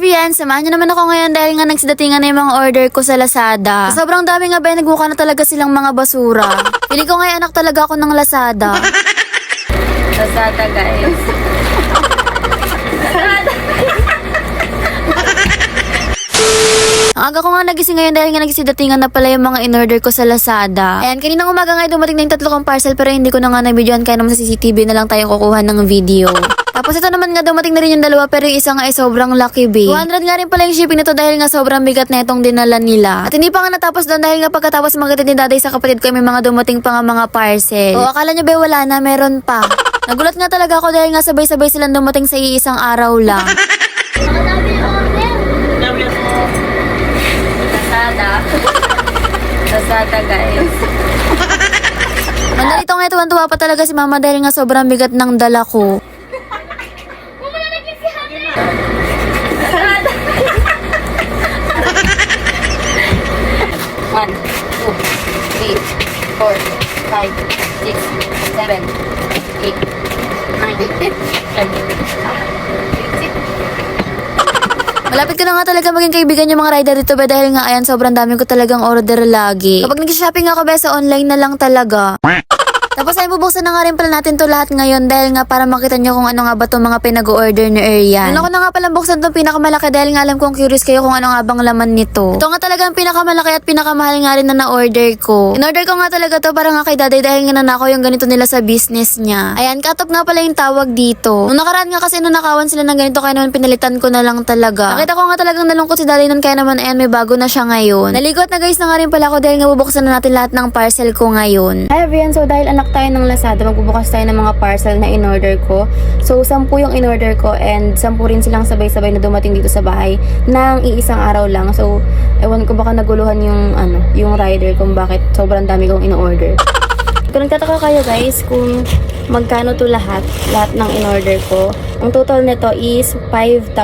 everyone! Samahan niyo naman ako ngayon dahil nga nagsidatingan na yung mga order ko sa Lazada. Sa sobrang dami nga ba, nagmukha na talaga silang mga basura. Pili ko ngayon anak talaga ako ng Lazada. Lazada guys. Ang aga ko nga nagising ngayon dahil nga nagsidatingan na pala yung mga in-order ko sa Lazada. Ayan, kaninang umaga nga dumating na yung tatlo kong parcel pero hindi ko na nga na-videoan kaya naman sa CCTV na lang tayo kukuha ng video. Tapos ito naman nga dumating na rin yung dalawa pero yung isa nga ay sobrang lucky be. 200 nga rin pala yung shipping nito dahil nga sobrang bigat na itong dinala nila. At hindi pa nga natapos doon dahil nga pagkatapos magkatid ni daday sa kapatid ko ay may mga dumating pa nga mga parcel. O akala nyo ba wala na, meron pa. Nagulat nga talaga ako dahil nga sabay-sabay silang dumating sa iisang araw lang. Lazada. Guys. Mandalito nga tuwan-tuwa pa talaga si mama dahil nga sobrang bigat ng dala ko. One, two, three, four, five, six, seven, eight, nine, ten. Malapit ko na nga talaga maging kaibigan yung mga rider dito ba dahil nga ayan sobrang dami ko talagang order lagi. Kapag nag-shopping ako ba sa online na lang talaga. Tapos ay bubuksan na nga rin pala natin to lahat ngayon dahil nga para makita nyo kung ano nga ba itong mga pinag-order ni Arian. Ano ko na nga palang buksan itong pinakamalaki dahil nga alam kong curious kayo kung ano nga bang laman nito. Ito nga talaga ang pinakamalaki at pinakamahal nga rin na na-order ko. In-order ko nga talaga to para nga kay daday dahil nga nanakaw yung ganito nila sa business niya. Ayan, katok nga pala yung tawag dito. Nung nakaraan nga kasi nunakawan sila ng ganito kaya naman pinalitan ko na lang talaga. Nakita ko nga talagang nalungkot si daday nun kaya naman ayan may bago na siya ngayon. Naligot na guys na nga rin pala ako dahil nga bubuksan na natin lahat ng parcel ko ngayon. Hi everyone, so dahil anak tayo ng Lazada, magbubukas tayo ng mga parcel na in-order ko. So, sampu yung in-order ko and sampu rin silang sabay-sabay na dumating dito sa bahay ng iisang araw lang. So, ewan ko baka naguluhan yung, ano, yung rider kung bakit sobrang dami kong in-order. Kung nagtataka kayo guys kung magkano to lahat, lahat ng in-order ko, ang total nito is 5,000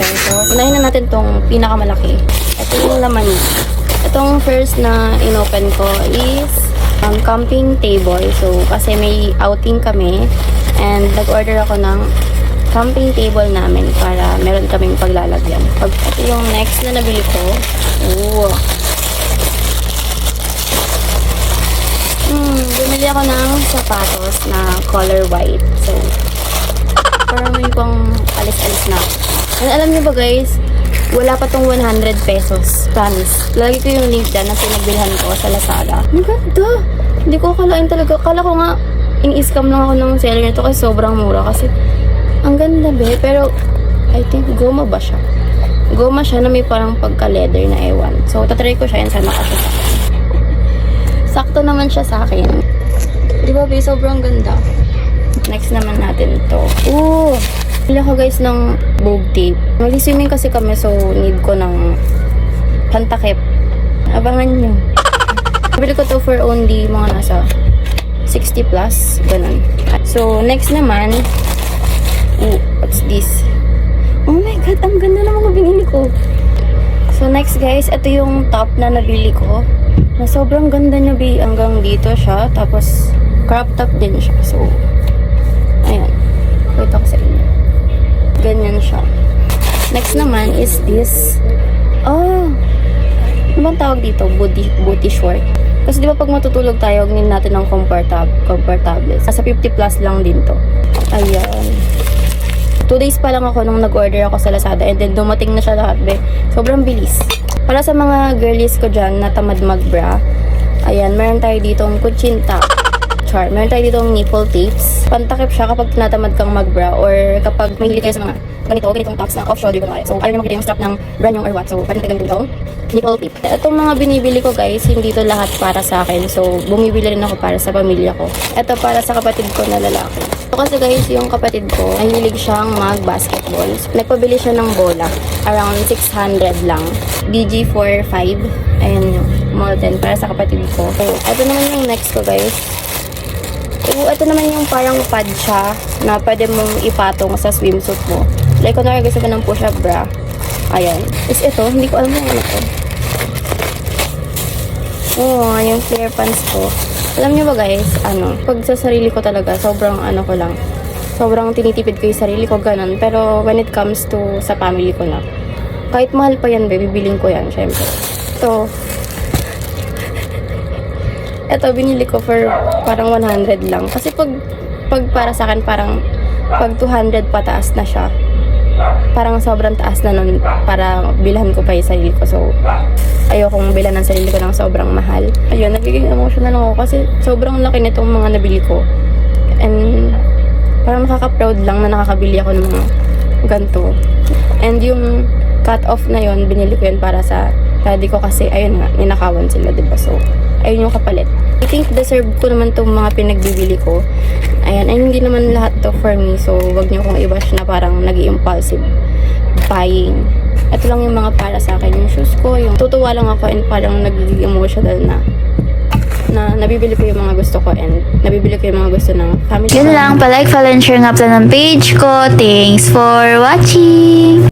pesos. Unahin na natin tong pinakamalaki. Ito yung laman. Itong first na inopen ko is um, camping table. So, kasi may outing kami and nag-order ako ng camping table namin para meron kaming paglalagyan. Pag, ito yung next na nabili ko. Ooh. Hmm, bumili ako ng sapatos na color white. So, parang may pang alis-alis na. And alam niyo ba guys, wala pa tong 100 pesos. Promise. Lagi ko yung link dyan na pinagbilhan ko sa Lazada. Ang ganda! Hindi ko akalain talaga. Kala ko nga, in-scam lang ako ng seller nito kasi sobrang mura. Kasi, ang ganda be. Pero, I think, goma ba siya? Goma siya na may parang pagka-leather na ewan. So, tatry ko siya yan sana kasi sa akin. Sakto naman siya sa akin. Di ba, be? Sobrang ganda. Next naman natin to. Ooh! Pili ko guys ng boob tape. Mag-swimming kasi kami so need ko ng pantakip. Abangan nyo. Bili ko to for only mga nasa 60 plus. Ganun. So, next naman, ooh, what's this? Oh my god, ang ganda ng mga binili ko. So, next guys, ito yung top na nabili ko. Na sobrang ganda niya, be. Hanggang dito siya. Tapos, crop top din siya. So, ayan. Pakita ko sa inyo. Ganyan siya. Next naman is this. Oh, ano bang tawag dito? Booty, booty short. Kasi di ba pag matutulog tayo, huwag natin ng comfortable, comfortable. Sa 50 plus lang din to. Ayan. Two days pa lang ako nung nag-order ako sa Lazada and then dumating na siya lahat, be. Sobrang bilis. Para sa mga girlies ko dyan na tamad mag-bra, ayan, meron tayo ditong kuchinta. Char. Meron tayo ditong nipple tapes. Pantakip siya kapag tinatamad kang mag-bra or kapag mahilig kayo sa mga ganito, ganitong tops na off-shoulder kunwari. So, ayaw nyo makita yung strap ng brand yung or what. So, pwede natin ganito nipple tape. Itong mga binibili ko guys, hindi to lahat para sa akin. So, bumibili rin ako para sa pamilya ko. Ito para sa kapatid ko na lalaki. So, kasi guys, yung kapatid ko, mahilig siyang mag-basketball. Nagpabili siya ng bola. Around 600 lang. BG45. Ayan yung molten para sa kapatid ko. So, ito naman yung next ko guys. Oo, ito naman yung parang pad siya na pwede mong ipatong sa swimsuit mo. Like, kung gusto ko ng push-up bra. Ayan. Is ito, hindi ko alam yung ano to. Oo, yung flare pants ko. Alam niyo ba guys, ano, pag sa sarili ko talaga, sobrang ano ko lang. Sobrang tinitipid ko yung sarili ko, ganun. Pero when it comes to sa family ko na, kahit mahal pa yan, baby, bibiling ko yan, syempre. So, eto, binili ko for parang 100 lang. Kasi pag, pag para sa akin, parang pag 200 pataas na siya, parang sobrang taas na nun para bilhan ko pa yung sarili ko. So, ayokong bilhan ng sarili ko ng sobrang mahal. Ayun, nagiging emotional ako kasi sobrang laki nitong mga nabili ko. And parang nakaka-proud lang na nakakabili ako ng mga ganito. And yung cut-off na yon binili ko yun para sa daddy ko kasi ayun nga, ninakawan sila, diba? So, ayun yung kapalit. I think deserve ko naman itong mga pinagbibili ko. Ayan, ay hindi naman lahat to for me. So, wag niyo kong i-bash na parang nag impulsive buying. Ito lang yung mga para sa akin. Yung shoes ko, yung tutuwa lang ako and parang nagiging emotional na na nabibili ko yung mga gusto ko and nabibili ko yung mga gusto ng family Yun lang, palike, follow, and share nga pala ng page ko. Thanks for watching!